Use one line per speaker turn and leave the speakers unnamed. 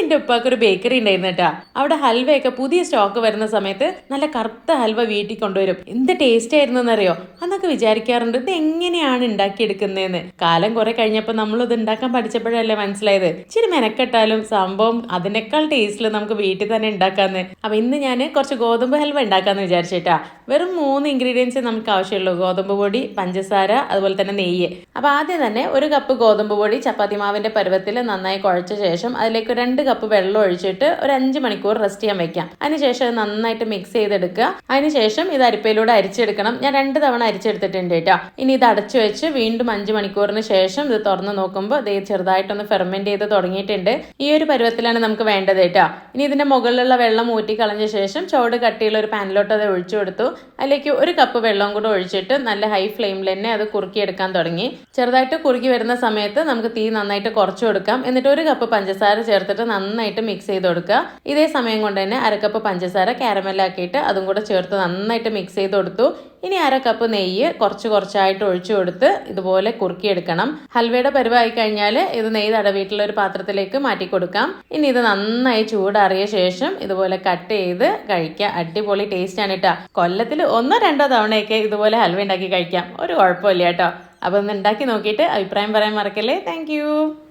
എന്റെ ഉപ്പാക്ക് ഒരു ബേക്കറി ഉണ്ടായിരുന്നു കേട്ടാ അവിടെ ഹൽവയൊക്കെ പുതിയ സ്റ്റോക്ക് വരുന്ന സമയത്ത് നല്ല കറുത്ത ഹൽവ വീട്ടിൽ കൊണ്ടുവരും. എന്ത് ടേസ്റ്റ് ആയിരുന്നു എന്നറിയോ അന്നൊക്കെ വിചാരിക്കാറുണ്ട് ഇത് എങ്ങനെയാണ് ഉണ്ടാക്കിയെടുക്കുന്നതെന്ന് കാലം കുറെ കഴിഞ്ഞപ്പോൾ നമ്മൾ ഇത് ഉണ്ടാക്കാൻ പഠിച്ചപ്പോഴല്ലേ മനസ്സിലായത്. ഇച്ചിരി മെനക്കെട്ടാലും സംഭവം അതിനേക്കാൾ ടേസ്റ്റിൽ നമുക്ക് വീട്ടിൽ തന്നെ ഉണ്ടാക്കാന്ന് അപ്പൊ ഇന്ന് ഞാൻ കുറച്ച് ഗോതമ്പ് ഹൽവ ഉണ്ടാക്കാന്ന് വിചാരിച്ചിട്ടാ. വെറും മൂന്ന് ഇൻഗ്രീഡിയൻസ് നമുക്ക് ആവശ്യമുള്ളൂ. ഗോതമ്പ് പൊടി പഞ്ചസാര അതുപോലെ തന്നെ നെയ്യ്. അപ്പോൾ ആദ്യം തന്നെ ഒരു കപ്പ് ഗോതമ്പ് പൊടി ചപ്പാത്തി മാവിന്റെ പരുവത്തിൽ നന്നായി കുഴച്ച ശേഷം അതിലേക്ക് രണ്ട് കപ്പ് വെള്ളം ഒഴിച്ചിട്ട് ഒരു അഞ്ച് മണിക്കൂർ റെസ്റ്റ് ചെയ്യാൻ വെക്കാം. അതിനുശേഷം അത് നന്നായിട്ട് മിക്സ് ചെയ്തെടുക്കുക. അതിനുശേഷം ഇത് അരിപ്പയിലൂടെ അരിച്ചെടുക്കണം. ഞാൻ രണ്ട് തവണ അരിച്ചെടുത്തിട്ടുണ്ട് കേട്ടോ. ഇനി ഇത് അടച്ചു വെച്ച് വീണ്ടും അഞ്ച് മണിക്കൂറിന് ശേഷം ഇത് തുറന്ന് നോക്കുമ്പോൾ ഇത് ചെറുതായിട്ടൊന്ന് ഫെർമെന്റ് ചെയ്ത് തുടങ്ങിയിട്ടുണ്ട്. ഈ ഒരു പരുവത്തിലാണ് നമുക്ക് വേണ്ടത് കേട്ടോ. ഇനി ഇതിന്റെ മുകളിലുള്ള വെള്ളം ഊറ്റി കളഞ്ഞ ശേഷം ചോട് കട്ടിയുള്ള ഒരു പാനിലോട്ട് അത് ഒഴിച്ചു കൊടുത്തു. അതിലേക്ക് ഒരു കപ്പ് വെള്ളം കൂടെ ഒഴിച്ചിട്ട് നല്ല ഹൈ ഫ്ലെയിമിൽ തന്നെ അത് കുറുക്കിയെടുക്കാൻ തുടങ്ങി. ചെറുതായിട്ട് കുറുക്കി വരുന്ന സമയത്ത് നമുക്ക് തീ നന്നായിട്ട് കുറച്ചു കൊടുക്കാം. എന്നിട്ട് ഒരു കപ്പ് പഞ്ചസാര ചേർത്തിട്ട് നന്നായിട്ട് മിക്സ് ചെയ്ത് കൊടുക്കുക. ഇതേ സമയം കൊണ്ട് തന്നെ അരക്കപ്പ് പഞ്ചസാര കാരമലാക്കിയിട്ട് അതും കൂടെ ചേർത്ത് നന്നായിട്ട് മിക്സ് ചെയ്ത് കൊടുത്തു. ഇനി അര കപ്പ് നെയ്യ് കുറച്ച് കുറച്ചായിട്ട് ഒഴിച്ചു കൊടുത്ത് ഇതുപോലെ കുറുക്കിയെടുക്കണം. ഹൽവയുടെ പരുവായി കഴിഞ്ഞാൽ ഇത് നെയ്യ് തടവിയിട്ടുള്ള ഒരു പാത്രത്തിലേക്ക് മാറ്റി കൊടുക്കാം. ഇനി ഇത് നന്നായി ചൂടാറിയ ശേഷം ഇതുപോലെ കട്ട് ചെയ്ത് കഴിക്കാം. അടിപൊളി ടേസ്റ്റ് ആണ് കേട്ടോ കൊല്ലത്തിൽ ഒന്നോ രണ്ടോ തവണയൊക്കെ ഇതുപോലെ ഹൽവ ഉണ്ടാക്കി കഴിക്കാം. ഒരു കുഴപ്പമില്ല കേട്ടോ അപ്പോൾ ഒന്ന് ഉണ്ടാക്കി നോക്കിയിട്ട് അഭിപ്രായം പറയാൻ മറക്കല്ലേ? താങ്ക്